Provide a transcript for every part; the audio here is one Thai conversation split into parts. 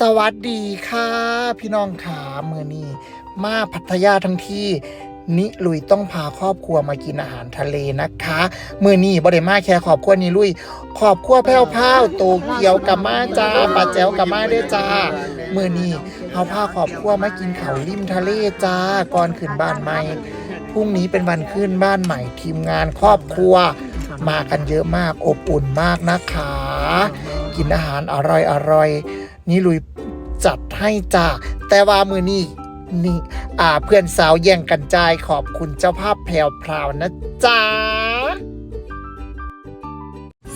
สวัสดีค่ะ พี่น้องขาเมื่อนี้มาพัทยาทั้งที่ นิลุยต้องพาครอบครัวมากินอาหารทะเลนะคะเมื่อนี้บ่ได้มาแค่ครอบครัวนิลุยครอบครัวแพ้วพาวโตเกียวกับมาจ้าปลาแจวกับมาเด้อจ้าเมื่อนี้เขาพาครอบครัวมากินเขาริมทะเลจ้าก่อนขึ้นบ้านใหม่พรุ่งนี้เป็นวันขึ้นบ้านใหม่ทีมงานครอบครัว มากันเยอะมากอบอุ่นมากนะคะ กินอาหารอร่อยอร่อยๆ นี่ลุยจัดให้จ้าแต่ว่ามือนี้นี่อ่าเพื่อนสาวแย่งกันจ่ายขอบคุณเจ้าภาพแพรวพราวนะจ๊ะ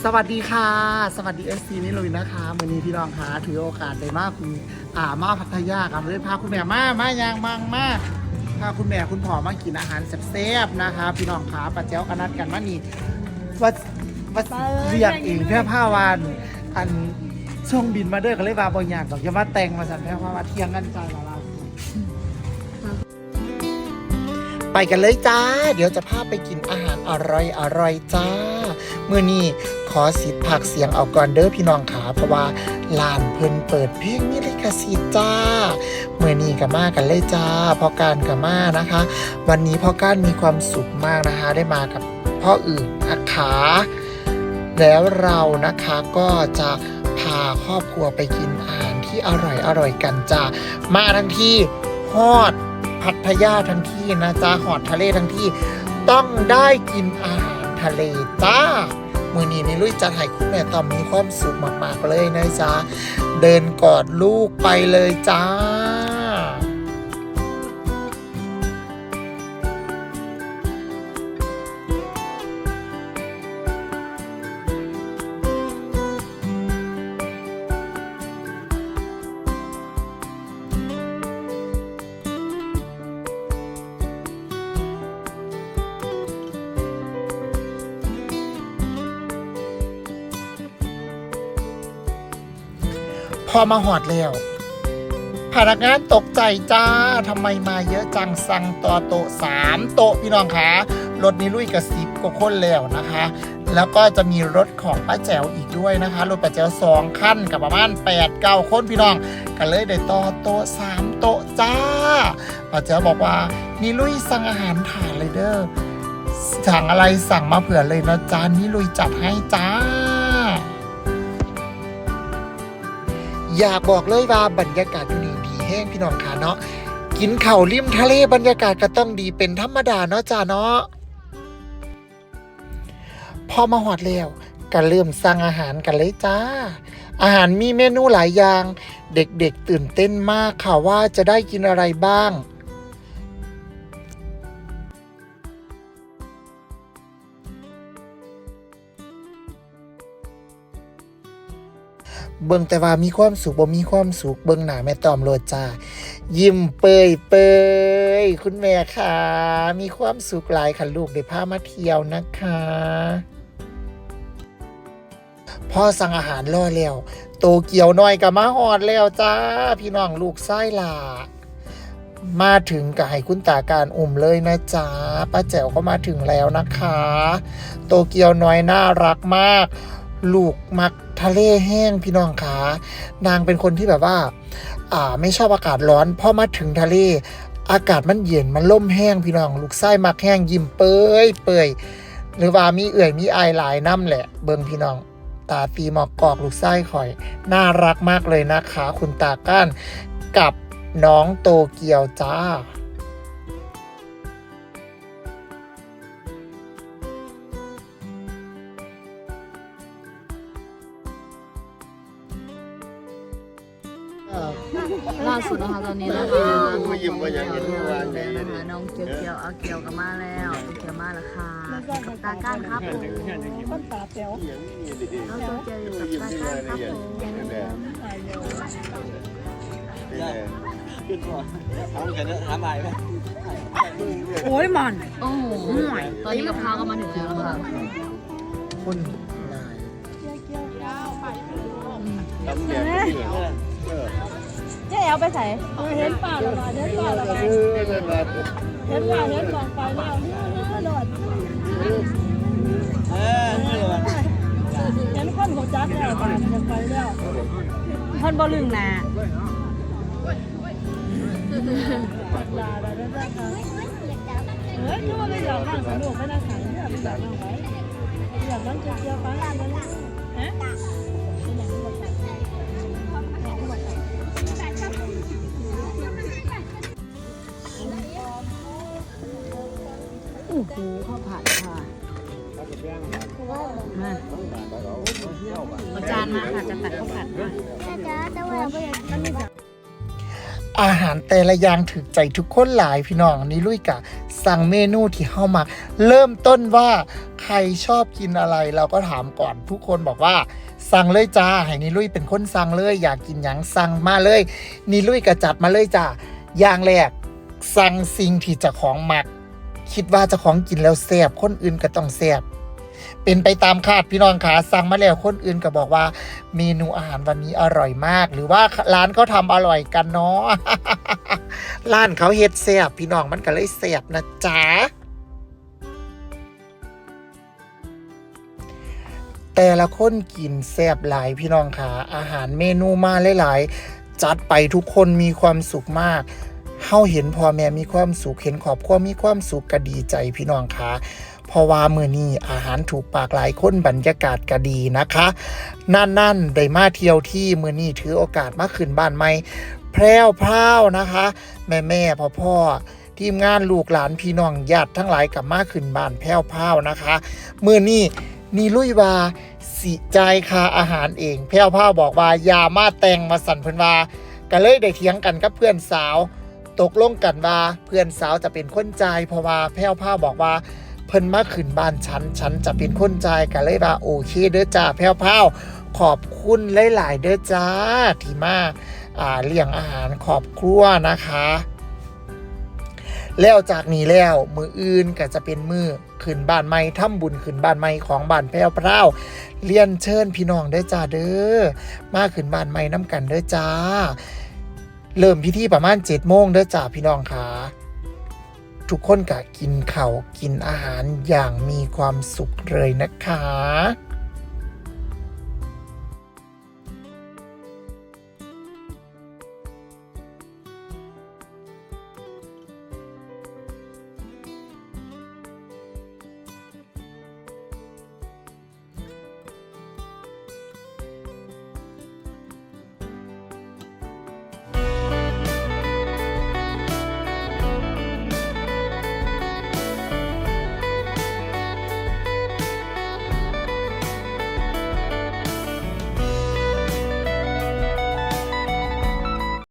สวัสดีค่ะ สวัสดีเอซีนี่ลุยนะคะมือนี้พี่น้องคะถือโอกาสได้มากคุณอ่ามาพัทยาครับเลยพาคุณแม่มา มายางมังมาพาคุณแม่คุณพ่อมากินอาหารแซ่บๆนะคะ พี่น้องขาปะเจ้ากันนัดกันมานี่ว่าว่าเรียกเองแพร่ผ้าวานอัน ช่วงบินมาเด้อก็เลยว่าบ่อยากดอกอย่ามาแต่งมาสั่นแพร่ผ้าวาเที่ยงกันจ้าเราไปกันเลยจ้า เดี๋ยวจะพาไปกินอาหารอร่อยอร่อยจ้า เมื่อนี้ขอสิทธิ์ผักเสียงเอาก่อนเด้อพี่น้องขาเพราะว่าลานเพิ่นเปิดเพลงมิลิกสิทธิ์จ้าเมื่อนี้กับมากันเลยจ้าพ่อการกับมานะคะ วันนี้พ่อการมีความสุขมากนะคะ ได้มากับพ่ออื่นนะคะแล้วเรานะคะก็จะ พาครอบครัวไปกินอาหารที่อร่อยอร่อยกันจ้ามาทั้งที่ฮอดพัทยาทั้งที่นะจ้าหอดทะเลทั้งที่ ต้องได้กินอาหารทะเลจ้ามือนี้นี่ลุยจะให้คุณแม่ตอมมีความสุขมากๆเลยนะจ๊ะเดินกอดลูกไปเลยจ้า พอมาหอดแล้วพนักงานตกใจจ้าทำไมมาเยอะจังสั่งต่อโต๊ะสามโต๊ะพี่น้องคะรถนี้ลุยกับสิบกว่าคนแล้วนะคะ แล้วก็จะมีรถของป้าแจ๋วอีกด้วยนะคะ รถป้าแจ๋วสองขั้นกับประมาณ8ปดเก้าคนพี่น้องก็เลยได้ต่อโต๊ะสามโต๊ะจ้าป้าแจ๋วบอกว่านี่ลุยสั่งอาหารถ่านเลยเด้อสั่งอะไรสั่งมาเผื่อเลยนะจ้านี่ลุยจัดให้จ้า อยากบอกเลยว่าบรรยากาศอยู่นี่ดีแห้งพี่น้องค่ะเนาะกินเข่าวริมทะเลบรรยากาศก็ต้องดีเป็นธรรมดาเนาะจ้าเนาะพอมาหอดแล้วก็เริ่มสั่งอาหารกันเลยจ้า อาหารมีเมนูหลายอย่าง เด็กๆตื่นเต้นมากค่ะว่าจะได้กินอะไรบ้าง เบิ่งแต่ว่ามีความสุขบ่มีความสุขเบิ่งหน้าแม่ตอมโลดจ้ายิ้มเปยเปยคุณแม่ค่ะ มีความสุขหลายค่ะลูกได้พามาเที่ยวนะคะพ่อสั่งอาหารรอแล้ว โตเกียวน้อยกับมาหอดแล้วจ้า พี่น้องลูกไส้หลามาถึงกับให้คุณตาการอุ่มเลยนะจ๊ะป้าแจ๋วก็มาถึงแล้วนะคะ โตเกียวน้อยน่ารักมาก ลูกมักทะเลแห้งพี่น้องขานางเป็นคนที่แบบว่า อ่า ไม่ชอบอากาศร้อนพอมาถึงทะเล อากาศมันเย็นมันล่มแห้งพี่น้อง ลูกไส้มักแห้งยิ้มเปยเปยหรือว่ามีเอื่อยมีอายหลายน้ำแหละ เบิ่งพี่น้อง ตาตีหมอกกอกลูกไส้ข่อย น่ารักมากเลยนะคะ คุณตาก้านกับน้องโตเกียวจ้า ล่าสุดนะคะตอนนี้นะคะโอ้ยยิ้มว่าอย่างนี้ทุกวันเลยนะคะน้องเกียวเกียวเอาเกียวกลับมาแล้วเกียวมาแล้วค่ะกับตาก้านครับผมต้นตาเตียวน้องโตเกียวอยู่กับตาก้านครับผมขึ้นก่อนทำกันทำอะไรไหมโอ้ยมันโอ้โหตอนนี้กับข้าวก็มาถึงแล้วนะคะคุณนายทำแบบนี้เออ เจ๊เอาไปใส่เห็นป่าละมาเห็นป่าละมาเออเดินเห็นป่าเห็นมองไปแล้วโดดเออเออเห็นคนหัวจักแล้วไปแล้วพ่นบอลึงนะเฮ้ยคือว่าไม่อยากนั่งสนุกไม่นั่งขังอยากอกนั่งไปอยากนั่งเจียวๆฟังกันนะฮะ อ้โหข้าวผัดค่ะมาเอาจานมาค่ะจะตักข้าวผัดมาอาหารแต่ละอย่างถึกใจทุกคนหลายพี่น้องนี่ลุยกะ สั่งเมนูที่เข้ามา เริ่มต้นว่าใครชอบกินอะไร เราก็ถามก่อนทุกคนบอกว่าสั่งเลยจ้าให้นิลุยเป็นคนสั่งเลย อยากกินหยังสั่งมาเลยนิลุยก็จัดมาเลยจ้าอย่างแรกสั่งสิ่งที่จะของหมัก คิดว่าเจะของกินแล้วแซ่บคนอื่นก็ต้องแซ่บเป็นไปตามคาดพี่น้องขาสั่งมาแล้วคนอื่นก็บอกว่า เมนูอาหารวันนี้อร่อยมาก หรือว่าร้านเขาทำอร่อยกันเนาะร้านเขาเฮ็ดแซ่บพี่น้องมันก็เลยแซ่บนะจ๊ะแต่ละคนกินแซ่บหลายพี่น้องค่ะอาหารเมนูมาหลายๆ จัดไปทุกคนมีความสุขมาก เฮาเห็นพ่อแม่มีความสุขเห็นครอบครัวมีความสุขก็ดีใจพี่น้องค่ะเพราะว่ามื้อนี้อาหารถูกปากหลายคนบรรยากาศก็ดีนะคะ นั่นๆได้มาเที่ยวที่มื้อนี้ถือโอกาสมาขึ้นบ้านใหม่แพรวพราวนะคะ แม่แม่พ่อพ่อทีมงานลูกหลานพี่น้องญาติทั้งหลายกลับมาขึ้นบ้านแพรวพราวนะคะมื้อนี้นี่ลุยว่าสิใจคาอาหารเอง แพรวพราวบอกว่ายามาแต่งมาสั่นเพิ่นว่าก็เลยได้เถียงกันกับเพื่อนสาว ตกลงกันว่าเพื่อนสาวจะเป็นคนจ่ายเพราะว่าแพรวพราบอกว่าเพิ่นมาขึ้นบ้านฉันฉันจะเป็นคนจ่ายกันเลยว่าโอเคเด้อจ้าแพ้วพราขอบคุณหลาย ๆ เด้อจ้าที่มาอ่าเลี้ยงอาหารขอบครัวนะคะ แล้วจากนี้แล้วมืออื่นก็จะเป็นมือขึ้นบ้านใหม่ทำบุญขึ้นบ้านใหม่ของบ้านแพ้วพราวเรียนเชิญพี่น้องเด้อจ้าเด้อมาขึ้นบ้านใหม่น้ำกันเด้อจ้า เริ่มพิธีประมาณเจ็ดโมงเด้อจ้าพี่น้องค่ะทุกคนก็กินเขากินอาหารอย่างมีความสุขเลยนะคะ